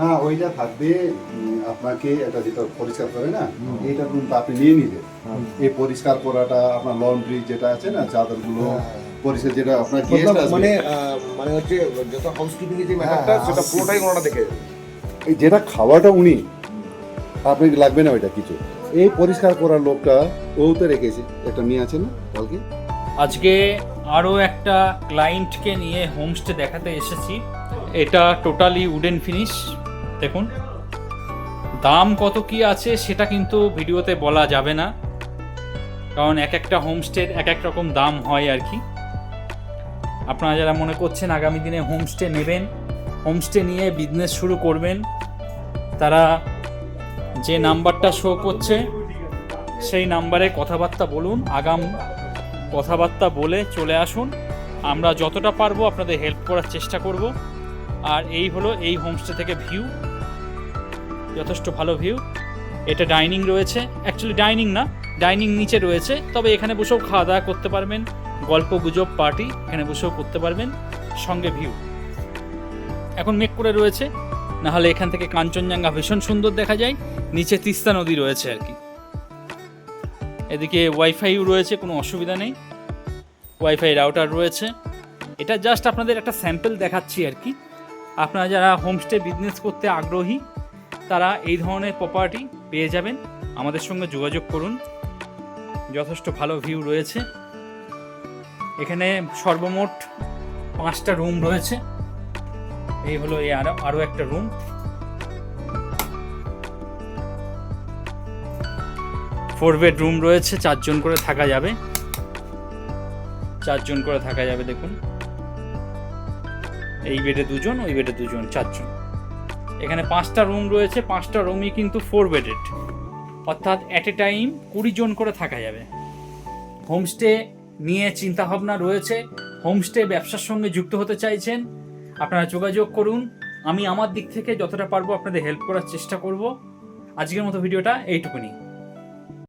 না ওইটা থাকবে আপনাকে এটা যেটা পরিষ্কার করে না এইটা কিন্তু আপনি নিয়ে হ্যাঁ। এই পরিষ্কার করাটা আপনার লন্ড্রি যেটা আছে না চাদরগুলো হ্যাঁ। পরিষ্কার যেটা আপনার গেস্ট মানে আহ, মানে হচ্ছে যত হাউসকিপিং এর যে ম্যাটারটা হ্যাঁ, সেটা পুরোটাই ওনারা দেখে এই যেটা খাওয়াটা উনি আপনি লাগবে না ওইটা কিছু। এই পরিষ্কার করার লোকটা ও তো রেখেছে একটা মেয়ে আছে না কালকে আজকে আরও একটা ক্লায়েন্টকে নিয়ে হোমস্টে দেখাতে এসেছি। এটা টোটালি উডেন ফিনিশ দেখুন। দাম কত কি আছে সেটা কিন্তু ভিডিওতে বলা যাবে না, কারণ এক একটা হোমস্টের এক এক রকম দাম হয় আর কি। আপনারা যারা মনে করছেন আগামী দিনে হোমস্টে নেবেন হোমস্টে নিয়ে বিজনেস শুরু করবেন, তারা যে নাম্বারটা শো করছে, সেই নাম্বারে কথাবার্তা বলুন, আগাম কথাবার্তা বলে চলে আসুন। আমরা যতটা পারব আপনাদের হেল্প করার চেষ্টা করব। আর এই হলো এই হোমস্টে থেকে ভিউ। যথেষ্ট ভালো ভিউ। এটা ডাইনিং রয়েছে। অ্যাকচুয়ালি ডাইনিং না, ডাইনিং নিচে রয়েছে। তবে এখানে বসেও খাওয়া দাওয়া করতে পারবেন। গল্প গুজব, পার্টি এখানে বসেও করতে পারবেন। সঙ্গে ভিউ। এখন মেঘ করে রয়েছে। নাহলে এখান থেকে কাঞ্চনজঙ্ঘা ভীষণ সুন্দর দেখা যায়। নিচে তিস্তা নদী রয়েছে আর কি। এদিকে ওয়াইফাইও রয়েছে, কোনো অসুবিধা নেই। ওয়াইফাই রাউটার রয়েছে। এটা জাস্ট আপনাদের একটা স্যাম্পল দেখাচ্ছি আর কি। আপনারা যারা হোমস্টে বিজনেস করতে আগ্রহী, তারা এই ধরনের প্রপার্টি পেয়ে যাবেন। আমাদের সঙ্গে যোগাযোগ করুন। যথেষ্ট ভালো ভিউ রয়েছে। এখানে সর্বমোট পাঁচটা রুম রয়েছে। এই হলো এই আরও আরও একটা রুম ফোর বেড রুম রয়েছে, চারজন করে থাকা যাবে। চারজন করে থাকা যাবে, দেখুন। এই বেডে দুজন, ওই বেডে দুজন, চারজন। এখানে পাঁচটা রুম রয়েছে, পাঁচটা রুমই কিন্তু ফোর বেডেড অর্থাৎ অ্যাট এ টাইম কুড়ি জন করে থাকা যাবে। হোমস্টে নিয়ে চিন্তাভাবনা রয়েছে। হোমস্টে ব্যবসার সঙ্গে যুক্ত হতে চাইছেন। আপনারা যোগাযোগ করুন। আমি আমার দিক থেকে যতটা পারব আপনাদের হেল্প করার চেষ্টা করব। আজকের মতো ভিডিওটা এইটুকুনি।